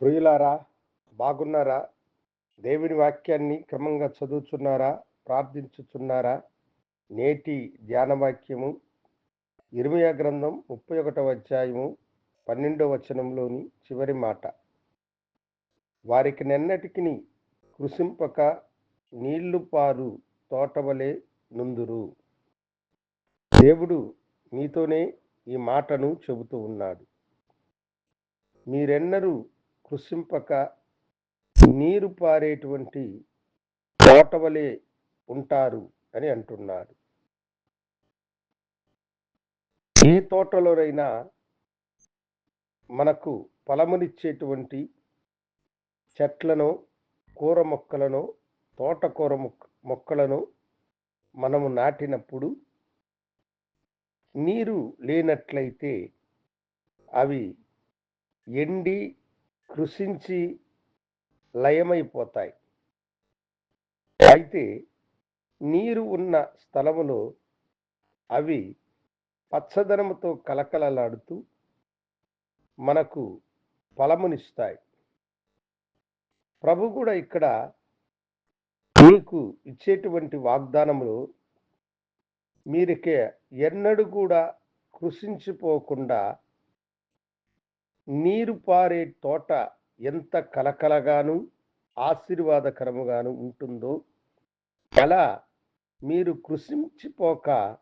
ప్రియులారా బాగున్నారా? దేవుని వాక్యాన్ని క్రమంగా చదువుతున్నారా ప్రార్థించుచున్నారా? నేటి ధ్యానవాక్యము ఇరవయ గ్రంథం ముప్పై ఒకటవ అధ్యాయము పన్నెండవ వచనంలోని చివరి మాట. వారికి నెన్నటికి కృషింపక నీళ్ళు పారు తోటవలే నుందురు. దేవుడు మీతోనే ఈ మాటను చెబుతూ ఉన్నాడు. మీరెన్నరూ కుసింపక నీరు పారేటువంటి తోటవలే ఉంటారు అని అంటున్నారు ఏ తోటలోనైనా మనకు ఫలమునిచ్చేటువంటి చెట్లను కూర మొక్కలను తోటకూర మొక్క మొక్కలను మనము నాటినప్పుడు నీరు లేనట్లయితే అవి ఎండి కృషించి లయమైపోతాయి. అయితే నీరు ఉన్న స్థలములో అవి పచ్చదనముతో కలకలలాడుతూ మనకు ఫలమునిస్తాయి. ప్రభు కూడా ఇక్కడ మీకు ఇచ్చేటువంటి వాగ్దానములు మీరికే ఎన్నడూ కూడా కృషించిపోకుండా నీరు పారే తోట ఎంత కలకలగాను ఆశీర్వాదకరముగాను ఉంటుందో అలా మీరు కృషించిపోక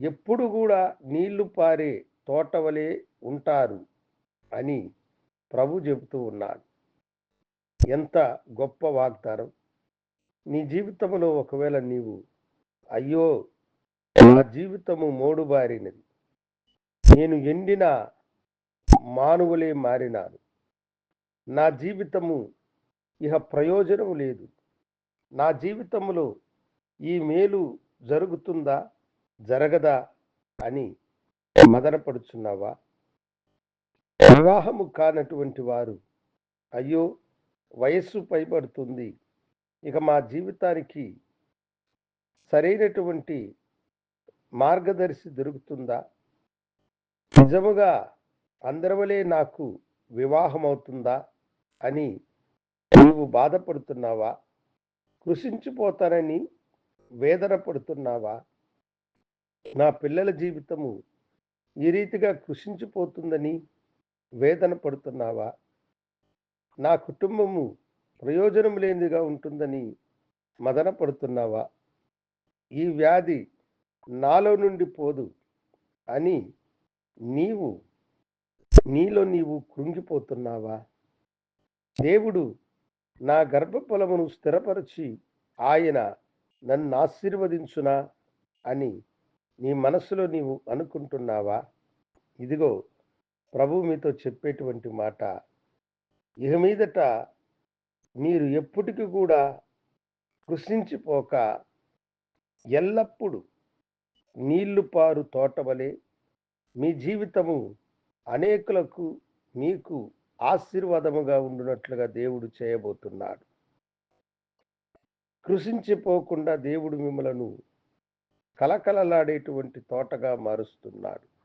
ఎప్పుడు కూడా నీళ్ళు పారే తోట వలె ఉంటారు అని ప్రభు చెబుతూ ఉన్నాడు. ఎంత గొప్ప వాగ్దానం. నీ జీవితంలో ఒకవేళ నీవు అయ్యో నా జీవితము మోడుబారినది. నేను ఎండిన మానవులే మారినాను నా జీవితము ఇహ ప్రయోజనం లేదు. నా జీవితంలో ఈ మేలు జరుగుతుందా? జరగదా? అని మదనపడుచున్నావా? వివాహము కానటువంటి వారు అయ్యో వయస్సు పైబడుతుంది. ఇక మా జీవితానికి సరైనటువంటి మార్గదర్శి దొరుకుతుందా? నిజముగా అందరవలే నాకు వివాహం అవుతుందా అని నీవు బాధపడుతున్నావా? కృషించిపోతానని వేదన పడుతున్నావా నా పిల్లల జీవితము ఈ రీతిగా కృషించిపోతుందని వేదన పడుతున్నావా నా కుటుంబము ప్రయోజనం లేనిదిగా ఉంటుందని మదన పడుతున్నావా ఈ వ్యాధి నాలో నుండి పోదు అని నీవు నీలో నీవు కృంగిపోతున్నావా? దేవుడు నా గర్భఫలమును స్థిరపరిచి ఆయన నన్ను ఆశీర్వదించునా అని నీ మనసులో నీవు అనుకుంటున్నావా? ఇదిగో ప్రభు మీతో చెప్పేటువంటి మాట. ఇక మీదట మీరు ఎప్పటికీ కూడా కృషించిపోక ఎల్లప్పుడూ నీళ్ళు పారు తోటవలే మీ జీవితము అనేకులకు మీకు ఆశీర్వాదముగా ఉండునట్లుగా దేవుడు చేయబోతున్నాడు. కృషించిపోకుండా దేవుడు మిమ్మలను కలకలలాడేటువంటి తోటగా మారుస్తున్నాడు.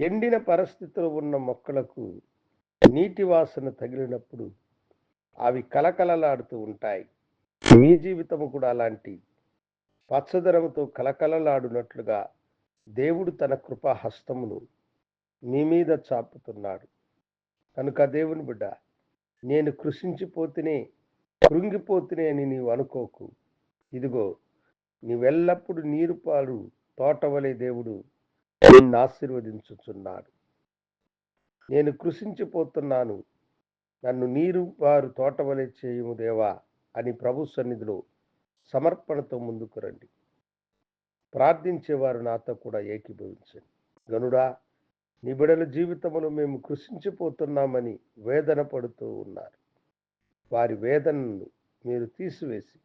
ఎండిన పరిస్థితిలో ఉన్న మొక్కలకు నీటి వాసన తగిలినప్పుడు అవి కలకలలాడుతూ ఉంటాయి. మీ జీవితము కూడా అలాంటి పచ్చదనముతో కలకలలాడునట్లుగా దేవుడు తన కృపా హస్తమును నీ మీద చాపుతున్నాడు. కనుక దేవుని బిడ్డ నేను కృషించిపోతేనే కృంగిపోతేనే అని నీవు అనుకోకు. ఇదిగో నీవెల్లప్పుడు నీరు పాలు తోటవలే దేవుడు నిన్ను ఆశీర్వదించుచున్నాడు. నేను కృషించిపోతున్నాను నన్ను నీరు పారు తోటవలే చేయుము దేవా అని ప్రభు సన్నిధిలో సమర్పణతో ముందుకు రండి. ప్రార్థించేవారు నాతో కూడా ఏకీభవించండి. గనుడా నిబిడల జీవితమును మేము కృషించిపోతున్నామని వేదన పడుతూ ఉన్నారు. వారి వేదనను మీరు తీసివేసి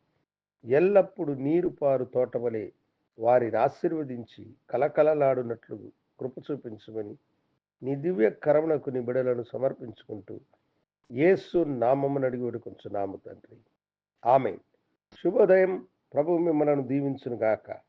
ఎల్లప్పుడూ నీరు పారు తోటవలే వారిని ఆశీర్వదించి కలకలలాడునట్లు కృప చూపించమని నీ దివ్య కరమునకు నీ బిడలను సమర్పించుకుంటూ యేసు నామమ్మను అడిగి వేడుకొంచున్నాము తండ్రి. ఆమె శుభోదయం. ప్రభు మిమ్మలను దీవించునుగాక. గాక